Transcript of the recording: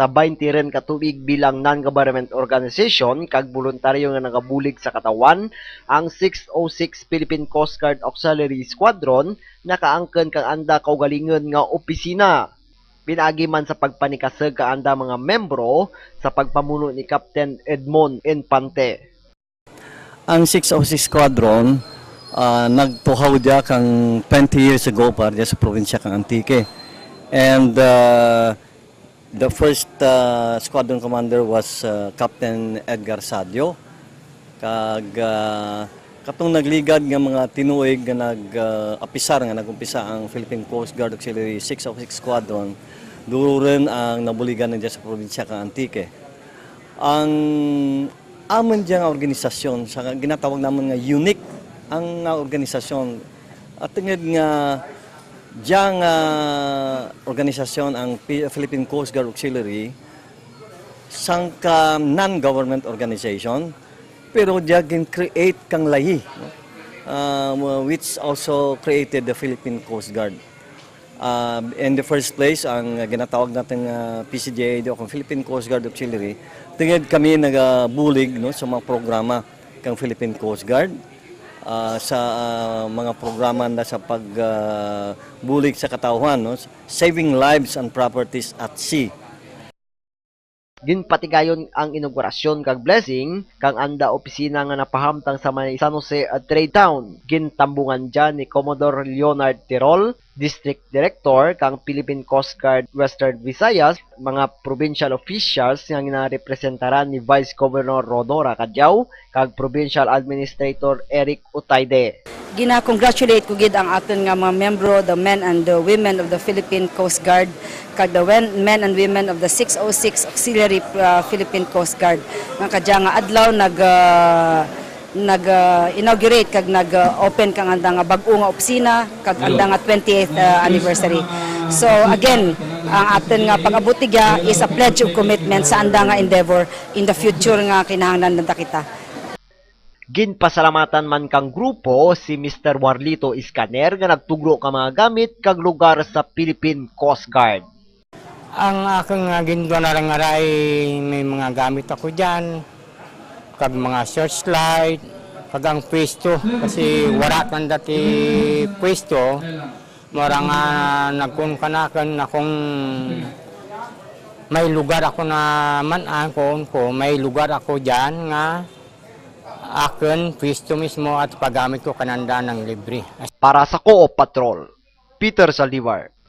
sa 20 ren katubig bilang non-government organization kag voluntaryo nga nagabulig sa katawan ang 606 Philippine Coast Guard Auxiliary Squadron nakaangken kang anda kaugalingon nga opisina. Pinaagi man sa pagpanikasag ka anda mga membro sa pagpamuno ni Captain Edmond Infante. Ang 606 Squadron, ah, nagtuhaw dia kang 20 years ago para dia sa probinsya kang Antique. And uh, the first uh, squadron commander was uh, Captain Edgar Sadio. Kag uh, katong nagligad nga mga tinuig nga nag-apisar nga nagumpisa ang Philippine Coast Guard Auxiliary 606 Squadron, duro rin ang nabuligan na dia sa probinsya kang Antique ang amon diyang organisasyon sa ginatawag naman nga unique ang organisasyon at nga diyang ah, organisasyon ang Philippine Coast Guard Auxiliary sangka non-government organization pero diya create kang lahi? Um, which also created the Philippine Coast Guard Um, in the first place, ang ginatawag natin uh, PCGA o Philippine Coast Guard Auxiliary, tingad kami nagabulig no, sa mga programa kang Philippine Coast Guard ah, sa ah, mga programa na sa pagbulig sa katauhan, no, saving lives and properties at sea. Ginpatigayon ang inaugurasyon kag blessing kang anda opisina nga napahamtang sa may San Jose at Trade Town. Gintambungan dyan ni Commodore Leonard Tirol, District Director kang Philippine Coast Guard Western Visayas, mga provincial officials nga ginarepresentaran ni Vice Governor Rodora Cadyaw kag Provincial Administrator Eric Utayde. Gina-congratulate ko gid ang aton nga mga membro, the men and the women of the Philippine Coast Guard, kag the men and women of the 606 Auxiliary uh, Philippine Coast Guard. Nga kadya nga adlaw nag uh, nag uh, inaugurate kag nag uh, open kang anda nga bag-o nga opisina kag anda nga 20th uh, anniversary. So again, ang aton nga pag-abutigya is a pledge of commitment sa anda nga endeavor in the future nga kinahanglan nanta kita. Ginpasalamatan man kang grupo si Mr. Warlito Iskaner nga nagtugro ka mga gamit kag lugar sa Philippine Coast Guard. Ang aking uh, ginagawa na lang nga ay may mga gamit ako dyan, kag mga searchlight, kag ang pwesto, kasi wala kan dati pwesto, mara nga nagkun kanakan akong may lugar ako na manan ko, ko, may lugar ako dyan nga akin pwesto mismo at paggamit ko kananda ng libre. Para sa Co-op Patrol, Peter Saldivar.